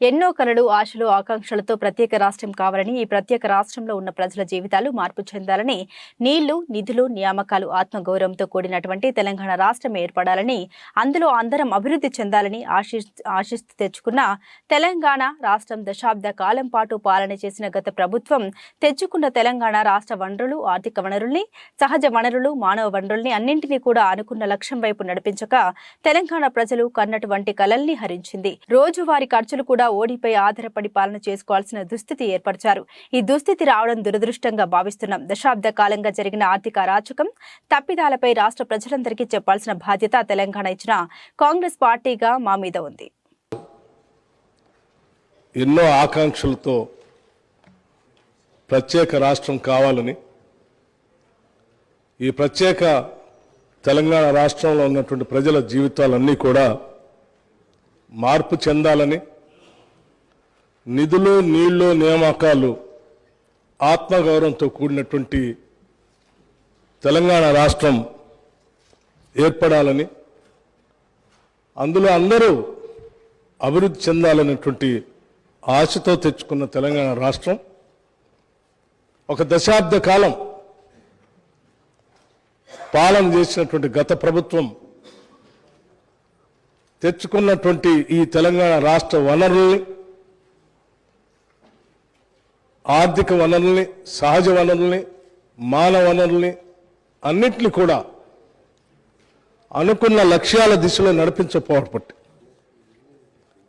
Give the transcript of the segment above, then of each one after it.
ఎన్నో కలలు ఆశలు ఆకాంక్షలతో ప్రత్యేక రాష్ట్రం కావాలని ఈ ప్రత్యేక రాష్ట్రంలో ఉన్న ప్రజల జీవితాలు మార్పు చెందాలని నీళ్ళు నిధులు నియామకాలు ఆత్మగౌరవంతో కూడినటువంటి తెలంగాణ రాష్ట్రం ఏర్పడాలని అందులో అందరం అభివృద్ధి చెందాలని ఆశి ఆశిస్తూ తెచ్చుకున్న తెలంగాణ రాష్ట్రం దశాబ్ద కాలం పాటు పాలన చేసిన గత ప్రభుత్వం తెచ్చుకున్న తెలంగాణ రాష్ట్ర వనరులు ఆర్థిక వనరుల్ని సహజ వనరులు మానవ వనరుల్ని అన్నింటినీ కూడా అనుకున్న లక్ష్యం వైపు నడిపించక తెలంగాణ ప్రజలు కన్నటువంటి కలల్ని హరించింది. రోజువారీ ఖర్చులు కూడా ఓడిపై ఆధారపడి పాలన చేసుకోవాల్సిన దుస్థితి ఏర్పరిచారు. ఈ దుస్థితి రావడం దురదృష్టంగా భావిస్తున్నాం. దశాబ్ద కాలంగా జరిగిన ఆర్థిక అరాచకం తప్పిదాలపై రాష్ట్ర ప్రజలందరికీ చెప్పాల్సిన బాధ్యత తెలంగాణ ఇచ్చిన కాంగ్రెస్ పార్టీగా మా మీద ఉంది. ఎన్నో ఆకాంక్షలతో ప్రత్యేక రాష్ట్రం కావాలని ఈ ప్రత్యేక తెలంగాణ రాష్ట్రంలో ఉన్నటువంటి ప్రజల జీవితాలన్నీ కూడా మార్పు చెందాలని నిధులు నీళ్ళు నియామకాలు ఆత్మగౌరవంతో కూడినటువంటి తెలంగాణ రాష్ట్రం ఏర్పడాలని అందులో అందరూ అభివృద్ధి చెందాలనేటువంటి ఆశతో తెచ్చుకున్న తెలంగాణ రాష్ట్రం ఒక దశాబ్ద కాలం పాలన చేసినటువంటి గత ప్రభుత్వం తెచ్చుకున్నటువంటి ఈ తెలంగాణ రాష్ట్ర వనరుల్ని ఆర్థిక వనరుల్ని సహజ వనరుల్ని మానవ వనరుల్ని అన్నింటినీ కూడా అనుకున్న లక్ష్యాల దిశలో నడిపించకపోవటం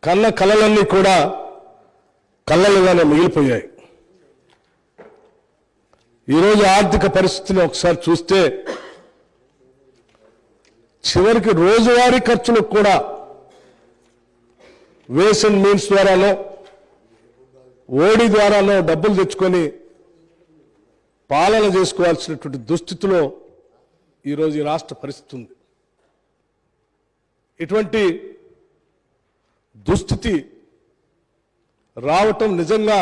కన్న కళలన్నీ కూడా కళ్ళలుగానే మిగిలిపోయాయి. ఈరోజు ఆర్థిక పరిస్థితిని ఒకసారి చూస్తే చివరికి రోజువారీ ఖర్చులకు కూడా వేస్ అండ్ మీన్స్ ద్వారానో ఓడి ద్వారానో డబ్బులు తెచ్చుకొని పాలన చేసుకోవాల్సినటువంటి దుస్థితిలో ఈరోజు ఈ రాష్ట్ర పరిస్థితి ఉంది. ఇటువంటి దుస్థితి రావటం నిజంగా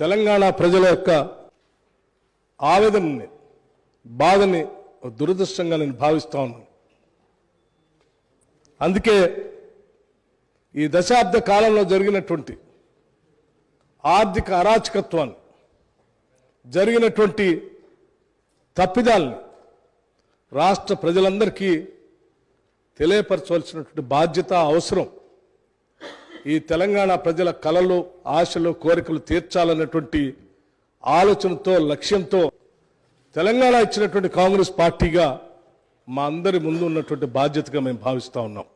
తెలంగాణ ప్రజల యొక్క ఆవేదనని బాధని దురదృష్టంగా నేను భావిస్తా ఉన్నాను. అందుకే ఈ దశాబ్ద కాలంలో జరిగినటువంటి ఆర్థిక అరాచకత్వాన్ని జరిగినటువంటి తప్పిదాల్ని రాష్ట్ర ప్రజలందరికీ తెలియపరచవలసినటువంటి బాధ్యత అవసరం ఈ తెలంగాణ ప్రజల కలలు ఆశలు కోరికలు తీర్చాలన్నటువంటి ఆలోచనతో లక్ష్యంతో తెలంగాణ ఇచ్చినటువంటి కాంగ్రెస్ పార్టీగా మా అందరి ముందు ఉన్నటువంటి బాధ్యతగా మేము భావిస్తూ ఉన్నాం.